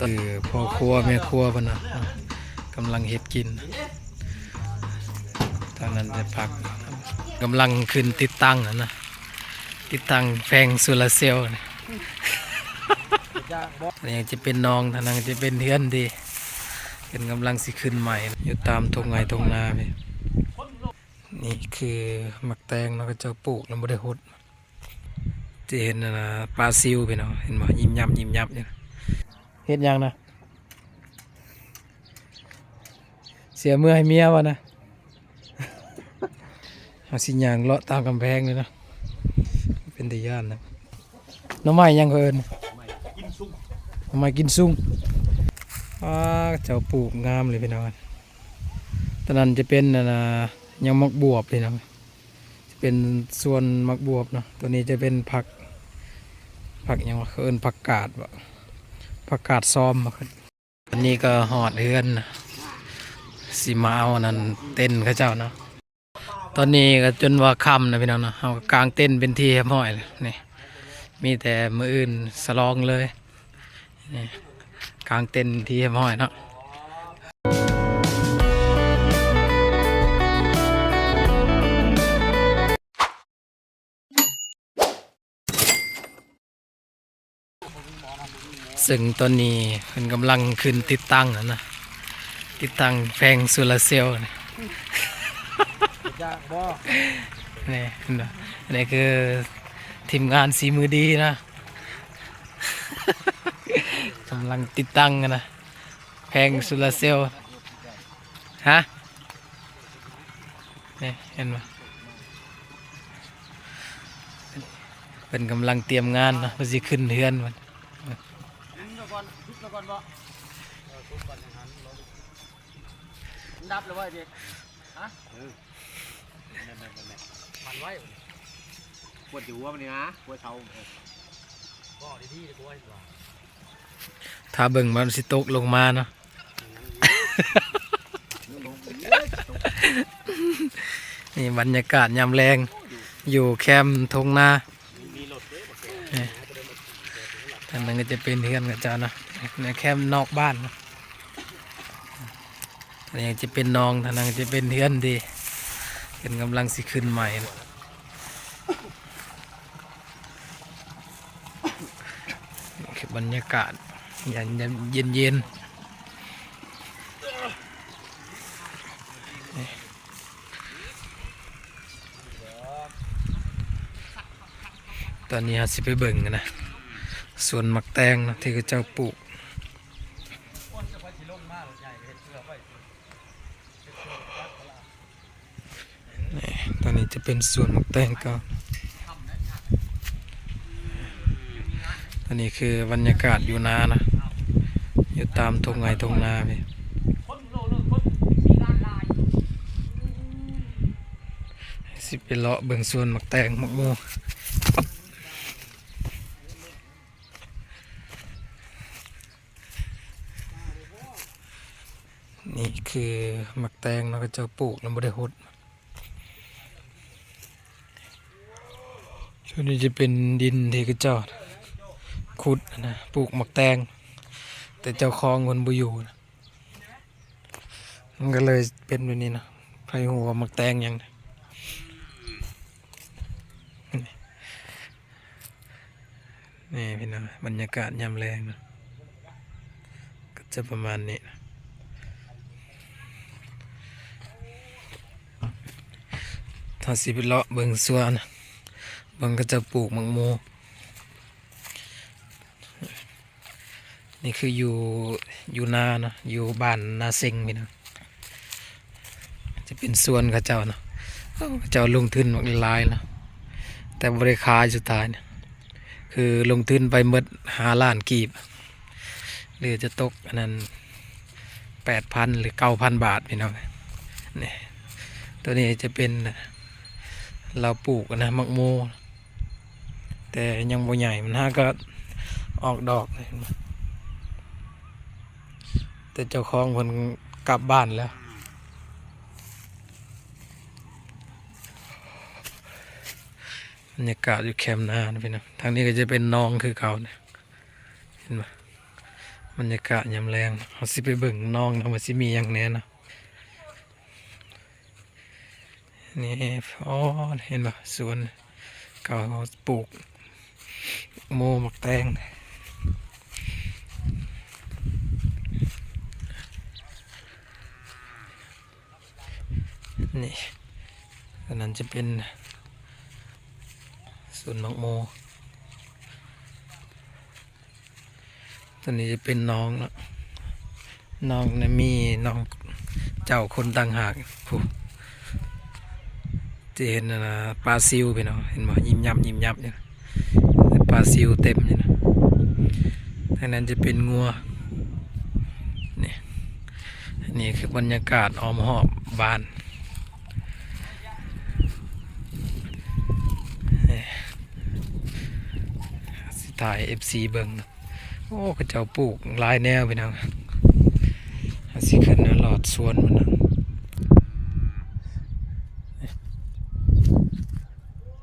คือพ่อครัวแม่ครัวพนนะกำลังเฮ็ดกินตอนนั้นจะพักกำลังขึ้นติดตั้งอะนะ ติดตั้งแผงโซลาเซลล์นะนี่จะเป็นน้องทานั้นจะเป็นเพื่อนดีเป็นกำลังสิขึ้นใหม่ อยู่ตามทงไงทงนาไปนี่คือมักแตงเนาะก็จ้าปลูกแล้วบ่ได้หดจะเห็นนะปลาซิวไปเนาะเห็นบ่ยิ้มยำยิ้มยำอยู่นะ เฮ็ดหยังนะ เสียเมื่อให้เมียวะนะเอาสิยางเลาะตามกำแพงเลยนะ เป็นตะย่านนะหน้ำไม้ยังเอินหน้ำไม้กินซุ่งว้าเจ้าปลูกงามเลยพี่น้องตอนนั้นจะเป็นน่ะนะยังมักบวบพี่น้องจะเป็นส่วนมักบวบเนาะตัวนี้จะเป็นผักผักหยังว่าเขาเอินผักกาดบ่ ผักกาดซ้อมอันนี้ก็หอดเฮือนสีมาเอานั่นเต้นข้าเจ้าเนาะตอนนี้ก็จนว่าค่ำนะพี่น้องเนาะเอากลางเต้นเป็นที่ห้อยเลยนี่มีแต่มืออื่นสลองเลยนี่กลางเต้นที่ห้อยเนาะ ซึ่งตอนนี้เพิ่นกำลังขึ้นติดตั้งอะนะ ติดตั้งแผงโซลาร์เซลล์นี่นี่เห็นบ่อันนี้คือทีมงานสีมือดีนะกำลังติดตั้งกันนะแผงโซลาร์เซลล์ฮะนี่เห็นไหมเป็นกำลังเตรียมงานนะว่าสิขึ้นเฮือนมัน ดับเลยว่าเด็กมันไว้ปวดหัวมันนี่นะปวดเท้าถ้าเบิ่งมันสิตกลงมาเนาะ นี่บรรยากาศยามแรง อยู่แคมป์ทงนานี่ ทางนั้นก็จะเป็นเฮือนกับเจ้านะในแคมนอกบ้านนะอันนี้จะเป็นน้องทานั้นจะเป็นเฮือนดีเป็นกำลังสิขึ้นใหม่นะคือบรรยากาศเย็นเย็นเย็นๆตอนนี้เราสิไปเบิ่งกันนะ ส่วนมักแตงนะที่เขาเจ้าปลูกนี่ตอนนี้จะเป็นส่วนมักแตงก็ตอนนี้คือบรรยากาศอยู่นานะอยู่ตามทงไงทงนาไปสิไปเลาะเบิ่งส่วนมักแตงหมักโม นี่คือมักแตงเราก็จะปลูกแล้วไม่ได้หดช่วงนี้จะเป็นดินที่กระจอดขุดนะปลูกมักแตง แต่เจ้าของคนบุอยู่นะมันก็เลยเป็นแบบนี้นะไฟหัวมักแตงยังนะนี่พี่น้องบรรยากาศยามแรงนะก็จะประมาณนี้นะาสิไปเลาะเบิ่งสวนเบิงก็จะปลูกมังโมนี่คืออยู่อยู่นาเนาะอยู่บ้านนาเซ็งพี่นะจะเป็นสวนเข้าเจ้าเนาะเขาเจ้าลงทุนมากลายนะแต่บริขายสุดท้ายเนี่ยคือลงทุนไปหมดหาล้านกีบหรือจะตกอันนั้นแปดพันหรือเก้าพันบาทพี่น้องนี่ตัวนี้จะเป็น เราปลูกนะมักโม แต่ยังบ่ใหญ่มันห้าก็ออกดอกเลยแต่เจ้าของคนกลับบ้านแล้ว บรรยากาศอยู่แคมป์นานะพี่นะทางนี้ก็จะเป็นน้องคือเขาเนี่ยเห็นไหมบรรยากาศยามแรงเขาสิไปเบิ่งน้องนะว่าสิมีอย่างแน่นะ นี่อ๋อเห็นปะสวนเก่าเขาปลูก โมหมักแตงนี่อันนั้นจะเป็นสวนมักโมตอนนี้จะเป็นน้องเนาะน้องนะมีน้องเจ้าคนต่างหากผู้ จะเห็นนะปลาซิวไปเนาะเห็นบ่ยิ้มยับยิ้มยับเนี่ยปลาซิวเต็มเนี่ยนะทางนั้นจะเป็นงัวนี่นี่คือบรรยากาศอ้อมหอบบ้านนี่สิถ่าย FC เบิ่งเนะโอ้เขาเจ้าปลูกลายแนวไปนังอาสิขึ้นนะหลอดสวนมันนะ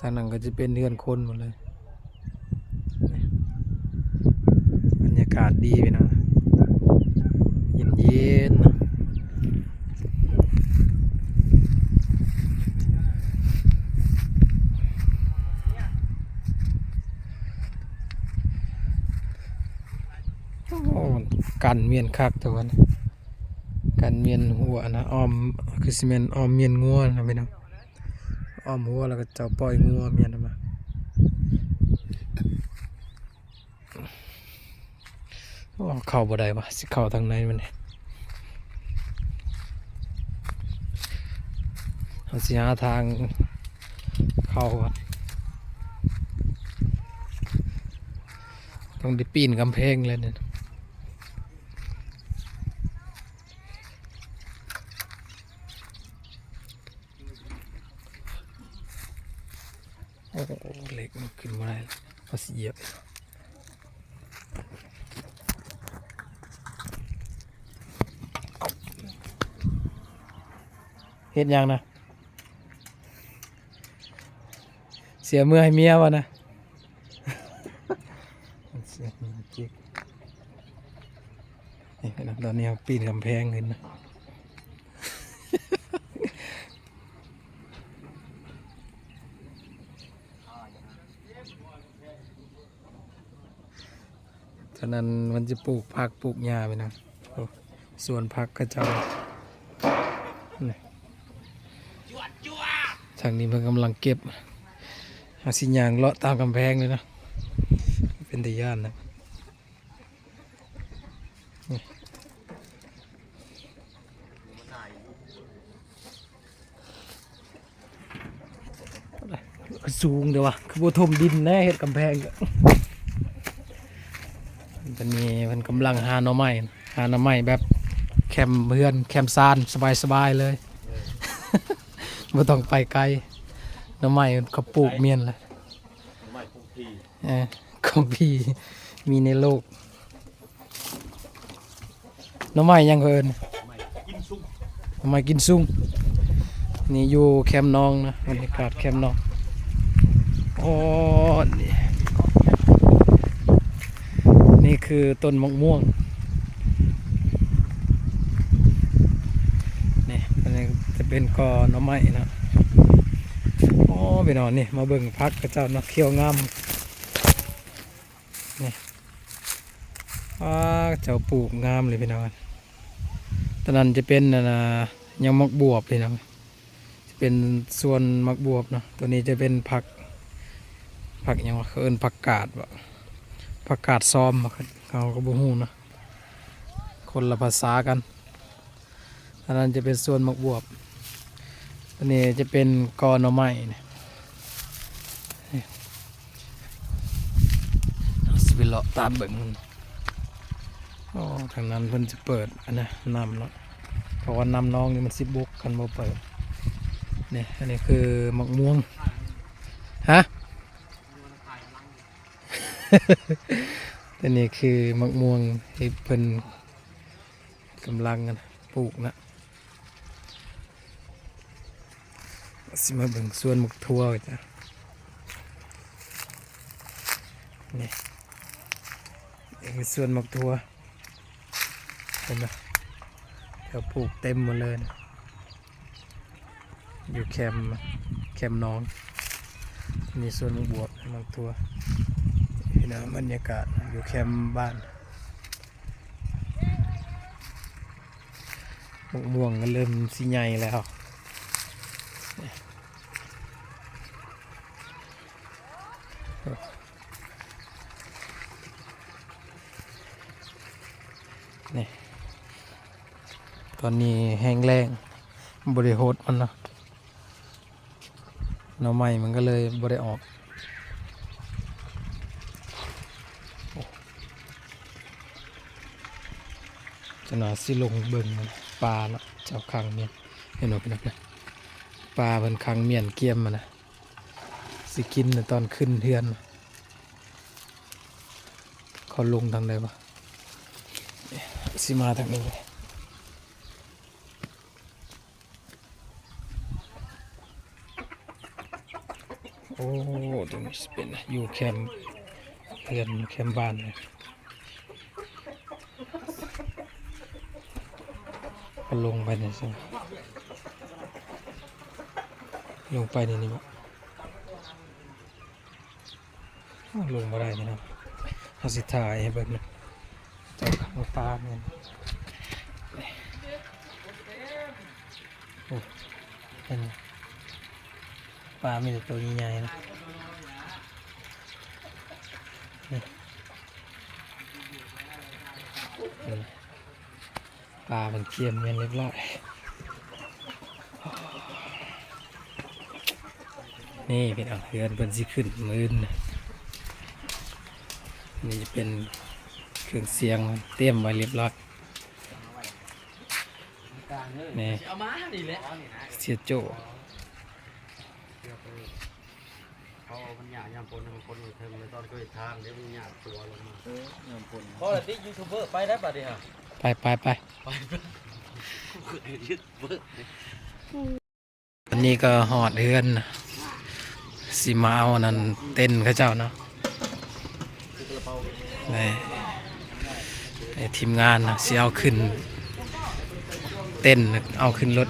ทางนั้นก็จะเป็นเรือนคนหมดเลยบรรยากาศดีไปนะเย็นเย็นๆกันเมียนคักตัวนี้กันเมียนหัวนะอ้อมคือสิเมนอ้อมเมียนงัวนะพี่น้อง อ้อมหัวแล้วก็เจ้าปล่อยงัวเมียนออกมาโอ้เข้าบ่ได้วะสิเข้าทางไหนมันเนี่ยเอาสิหาทางเข้าก่อนต้องได้ปีนกำแพงเลยเนี่ย โอ้โหเหล็กมันขึ้นมาได้พอสีเห ยียบเฮ็ดยังนะ เสียเมื่อให้เมียวะนะนี่ตอนนี้เขาปีนกำแพงขึ้นนะ ฉะ นั้นมันจะปลูกผักปลูกหญ้าไปนะส่วนผักก็เจ้าทางนี้เพิ่งกำลังเก็บหาสิญญางเลาะตามกำแพงเลยนะ เป็นตะย่านนะสูงเดี๋ยววะคือโบทมดินแน่เห็ดกำแพง ก็มันมีมันกำลังหาหน่อไม้หาหน่อไม้แบบแคมป์เพื่อนแคมป์ซานสบายๆเลยไม่ต้องไปไกลหน่อไม้เขาปลูกเมียนเลยไม่คงทีเออของพี่มีในโลกหน่อไม้ยังเอินไม่กินซุ่มหน่อไม้กินซุ่งนี่อยู่แคมป์น้องนะบรรยากาศแคมป์น้องโอ้นี่ นี่คือต้นมะม่วงนี่อันนี้จะเป็นกอหน่อไม้นะอ๋อไปนอนนี่มาเบิ่งพักกระเจ้านาะเขียวงามนี่ว้าเจ้าปลูกงามเลยพี่น้องตอนนั้นจะเป็นนะยังมักบวบพี่น้องจะเป็นส่วนมักบวบเนาะตัวนี้จะเป็นผักผักยังว่าเอินผักกาดบ่ ผักกาดซ้อมบ่ครับเขาก็บ่ฮู้เนาะคนละภาษากัน อันนั้นจะเป็นส่วนหมักบวบ อันนี้จะเป็นกอหน่อไม้เนี่ยนี่เอาสิไปเลาะตามเบิ่งมันโอ้ทางนั้นเพิ่นจะเปิดอันนี้นำเนาะเพราะว่านำน้องนี่มันสิบุกกันบ่เปิดนี่อันนี้คือหมักม่วง ฮะ อันนี้คือมักม่วงที่เพิ่นกำลังปลูกนะสิมาเบิ่งส่วนหมกทั่วจ้ะนี่นี่คือสวนหมกทั่วห็นไหมเขาปลูกเต็มหมดเลยนะอยู่แคมป์แคมป์น้องมีส่วนบวกบางตัว นี่นะบรรยากาศอยู่แคมป์บ้านมะม่วงก็เริ่มสีใหญ่แล้วนี่ตอนนี้แห้งแรงบริโภคมันเนาะหน่อไม้มันก็เลยบริออก จะหนาสิลงเบิ่งมันปลาเนาะเจ้าคังเมียนเห็นไหมพี่นักนะปลาเป็นคังเมียนเกียมมันะสิกินน่ตอนขึ้นเทือนเขาลงทางใดวะสิมาทางนี้เลยโอ้ตรงนี้สิเป็นอยู่แคมป์เพื่อนแคมป์บ้านเลย ก็ลงไปนี่สิลงไปในนี้มั้ลงมาได้นะครับเอาสิถ่ายให้เบิ่งนะเจ้าข้างตาเนี่ยโอ้เป็นไงปลามีแต่ตัวใหญ่ๆนะนี่ ปลามันเคียมเงินเรียบร้อย นี่เป็นอ่างเรือนเป็นสิขึ้นมืนนี่จะเป็นเครื่องเสียงเตรียมไว้เรียบร้อยนี่เอามาดิแหละเสียโจเขามันหยาบยามปนมันคนเทิงเลยตอนเคยทางเดี๋ยวมันหยาบตัวลงมาเพราะอะไรที่ยูทูบเบอร์ไปได้ป่ะดิฮะ ไปไปไปยึดเบิกอันนี้ก็หอดเฮือนนะสีมาเอานั่นเต้นเข้าเจ้าเนาะนี่ไอ้ทีมงานนะสิเอาขึ้น เต้นเอาขึ้นรถ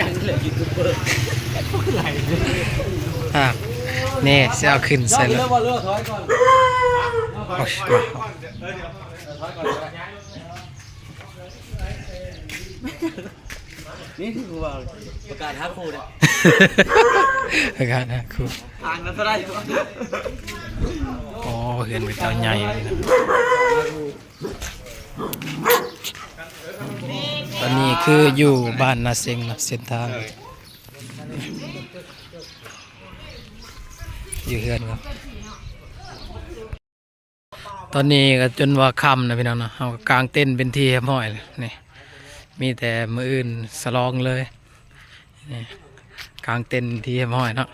ยังเหลือยูทูบเบอร์ไหลอะนี่สิเอาขึ้นใส่รถเรื่องว่าเรื่อง ถอยก่อนโอ้ยมาถอยก่อนนี่ที่กูบอกประกาศฮักคูเนี่ยอาการนะครูทางนั้นก็ได้โอ้เฮือนไปเจ้าใหญ่เลยนะตอนนี้คืออยู่บ้านนาเซงนะเส้นทาง อยู่เฮือนครับ ตอนนี้ก็จนว่าค่ำนะพี่น้องนะเอากลางเต้นเป็นที่เรียบร้อยนี่มีแต่มืออื่นสลองเลยนี่กลางเต้นที่เรียบร้อยเนาะ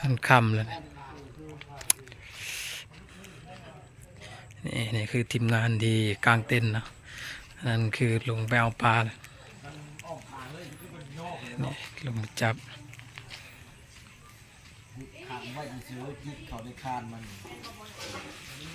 อันค่ำเลยนี่นี่คือทีมงานที่กลางเต้นท์นะนั่นคือลงไปเอาปลาเลยนี่ลงจับทางไว้ซื้อยึดเขาในคานมัน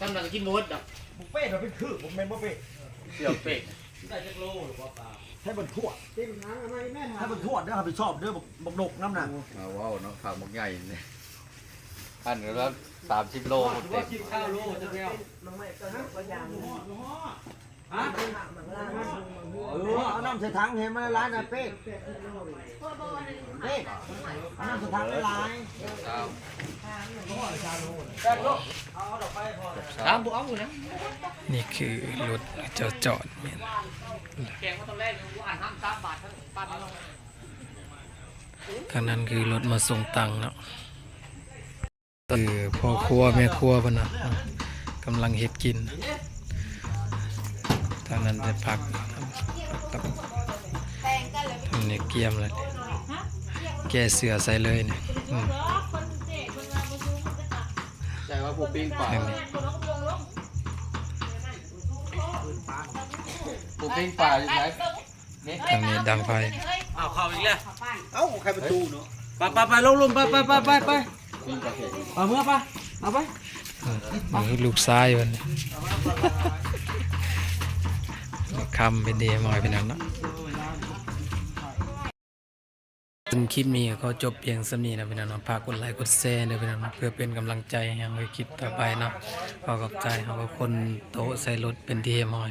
กำลังกินมดอะเป้เราเป็นคือผมเป็นบ่เป้เสี่ยวเป็ดให้มันทั่วให้มันทั่วเด้อครับไปชอบเด้อบอกบอกดกน้ำน่ะมาว้าวเนาะผักมักใหญ่เนี่ยอันนี้แล้วสามสิบโลหมดเต็มกินข้าวลูกจะแล้ว เออเอาน้ำใส่ถังเห็นมันละลายนะเป้เป้เอาน้ำใส่ถังละลายตามบุเอาอยู่นะนี่คือรถเจ้าจอดเนี่ยแกงมาตอนแรกกูอ่านห้ามสามบาททั้งปันข้างนั้นคือรถมาส่งตังค์เนาะเคือพ่อครัวแม่ครัวเพิ่นน่ะกำลังเฮ็ดกินทางนั้นจะพักตักอันนี้เกียมเลยแกเสือใส่เลยเนี่ยใจว่าผู้ปิ้งปลาผู้ปิ้งปลาอยู่ไหนนี่ทางนี้ดังไฟเอาเข้าอีกแล้วเอ้าใครประตูเนาะไปไปไปลงลงไปไปไปไปไปปิ้งปเอาเมื่อไปเอาไปอืมนี่ลูกซ้ายมัน คำเป็นดีมอยเป็นนั้นเนาะถึงคลิปนี้ก็จบเพียงสำนี้นะพี่น้องเนะฝากกดไลค์กดแชร์ด้วยพี่น้องเนเพื่อเป็นกำลังใจให้เราคลิปต่อไปเนาะขอขอบใจเขาก็คนโต๊ะใส่รถเป็นที่มอย